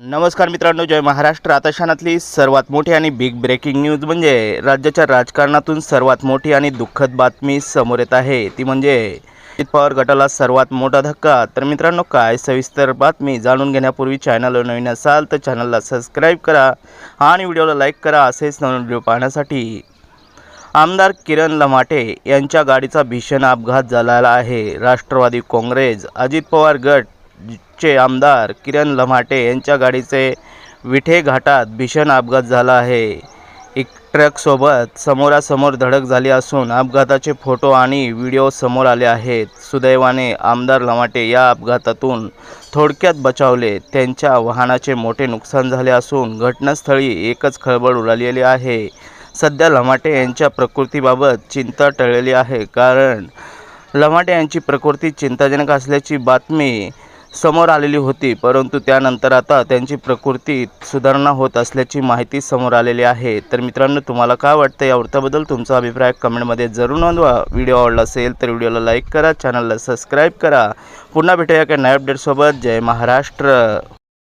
नमस्कार मित्रांनो जय महाराष्ट्र. आता क्षणातली सर्वात मोठी आणि बिग ब्रेकिंग न्यूज म्हणजे राज्याच्या राजकारणातून सर्वात मोठी आणि दुःखद बातमी समोर येत आहे. ती म्हणजे अजित पवार गटाला सर्वात मोठा धक्का. तर मित्रांनो काय सविस्तर बातमी जाणून घेण्यापूर्वी चॅनलवर नवीन असाल तर चॅनलला सबस्क्राईब करा आणि व्हिडिओला लाईक करा. असेच नवीन व्हिडिओ पाहण्यासाठी आमदार किरण लमाटे यांच्या गाडीचा भीषण अपघात झालेला आहे. राष्ट्रवादी काँग्रेस अजित पवार गट चे आमदार किरण लमाटे यांच्या गाडीचे विठे घाटात भीषण अपघात झाला आहे. एक ट्रकसोबत समोरासमोर धडक झाली असून अपघाताचे फोटो आणि व्हिडिओ समोर आले आहेत. सुदैवाने आमदार लमाटे या अपघातातून थोडक्यात बचावले. त्यांच्या वाहनाचे मोठे नुकसान झाले असून घटनास्थळी एकच खळबळ उडालेली आहे. सध्या लमाटे यांच्या प्रकृतीबाबत चिंता टळलेली आहे कारण लमाटे यांची प्रकृती चिंताजनक असल्याची बातमी समोर आलेली होती परंतु त्यानंतर आता त्यांची प्रकृतीत सुधारणा होत असल्याची माहिती समोर आलेली आहे. तर मित्रांनो तुम्हाला काय वाटतं या वृत्ताबद्दल? तुमचा अभिप्राय कमेंटमध्ये जरूर नोंदवा. व्हिडिओ आवडला असेल तर व्हिडिओला लाईक करा चॅनलला सबस्क्राईब करा. पुन्हा भेटूया एका नव्या अपडेटसोबत. जय महाराष्ट्र.